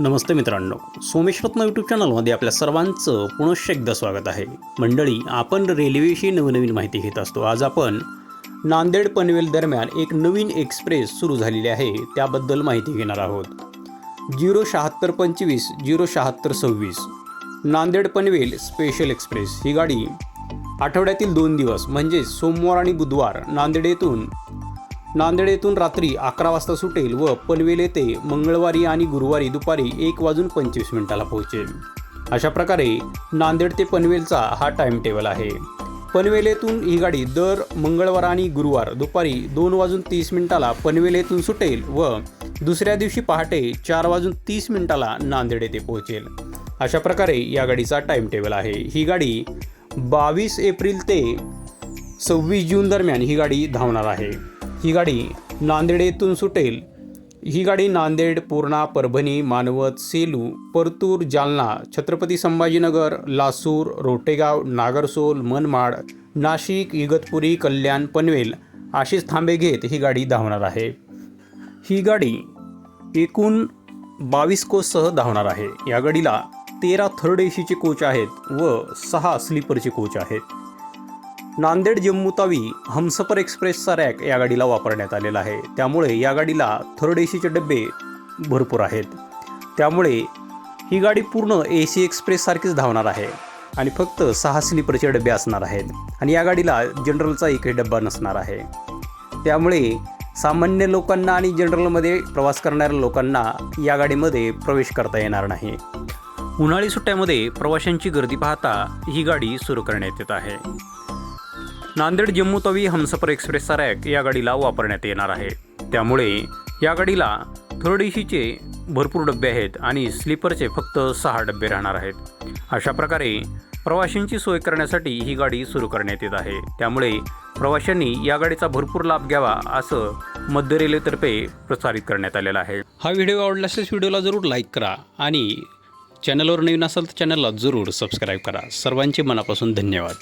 नमस्ते मित्रांनो. सोमेश रत्न यूट्यूब चॅनलमध्ये आपल्या सर्वांचं पुनश्च एकदा स्वागत आहे. मंडळी आपण रेल्वेविषयी नवनवीन माहिती घेत असतो. आज आपण नांदेड पनवेल दरम्यान एक नवीन एक्सप्रेस सुरू झालेली आहे. त्याबद्दल माहिती घेणार आहोत. झिरो शहात्तर पंचवीस झिरो शहात्तर सव्वीस. Nanded Panvel special express. ही गाडी आठवड्यातील दोन दिवस म्हणजे सोमवार आणि बुधवार नांदेड येथून नांदेड येथून रात्री अकरा वाजता सुटेल व पनवेल येथे मंगळवारी आणि गुरुवारी दुपारी एक वाजून पंचवीस मिनिटाला पोहोचेल. अशा प्रकारे नांदेड ते पनवेलचा हा टाइम टेबल आहे. पनवेल येथून ही गाडी दर मंगळवार आणि गुरुवार दुपारी दोन वाजून तीस मिनिटाला पनवेल येथून सुटेल व दुसऱ्या दिवशी पहाटे चार वाजून तीस मिनिटाला नांदेड येथे पोहोचेल. अशा प्रकारे या गाडीचा टाइम टेबल आहे. ही गाडी बावीस एप्रिल ते सव्वीस जून दरम्यान ही गाडी धावणार आहे. ही गाडी नांदेड येथून सुटेल. ही गाडी नांदेड पूर्णा परभणी मानवत सेलू परतूर जालना छत्रपती संभाजीनगर लासूर रोटेगाव नागरसोल मनमाड नाशिक इगतपुरी कल्याण पनवेल अशीच थांबे घेत ही गाडी धावणार आहे. ही गाडी एकूण बावीस कोचसह धावणार आहे. या गाडीला तेरा थर्ड एशीचे कोच आहेत व सहा स्लीपरचे कोच आहेत. नांदेड जम्मू तावी हमसफर एक्सप्रेसचा रॅक या गाडीला वापरण्यात आलेला आहे. त्यामुळे या गाडीला थर्ड ए सीचे डबे भरपूर आहेत. त्यामुळे ही गाडी पूर्ण ए सी एक्सप्रेससारखीच धावणार आहे आणि फक्त सहा स्लीपरचे डबे असणार आहेत आणि या गाडीला जनरलचा एकही डब्बा नसणार आहे. त्यामुळे सामान्य लोकांना आणि जनरलमध्ये प्रवास करणाऱ्या लोकांना या गाडीमध्ये प्रवेश करता येणार नाही. उन्हाळी सुट्ट्यामध्ये प्रवाशांची गर्दी पाहता ही गाडी सुरू करण्यात येत आहे. नांदेड जम्मू तवी हमसफर एक्सप्रेसचा रॅक या गाडीला वापरण्यात येणार आहे. त्यामुळे या गाडीला थर्ड एसीचे भरपूर डबे आहेत आणि स्लीपरचे फक्त सहा डबे राहणार आहेत. अशा प्रकारे प्रवाशांची सोय करण्यासाठी ही गाडी सुरू करण्यात येत आहे. त्यामुळे प्रवाशांनी या गाडीचा भरपूर लाभ घ्यावा असं मध्य रेल्वेतर्फे प्रसारित करण्यात आलेला आहे. हा व्हिडिओ आवडला असल्यास व्हिडिओला जरूर लाईक करा आणि चॅनलवर नवीन असाल तर चॅनलला जरूर सबस्क्राईब करा. सर्वांचे मनापासून धन्यवाद.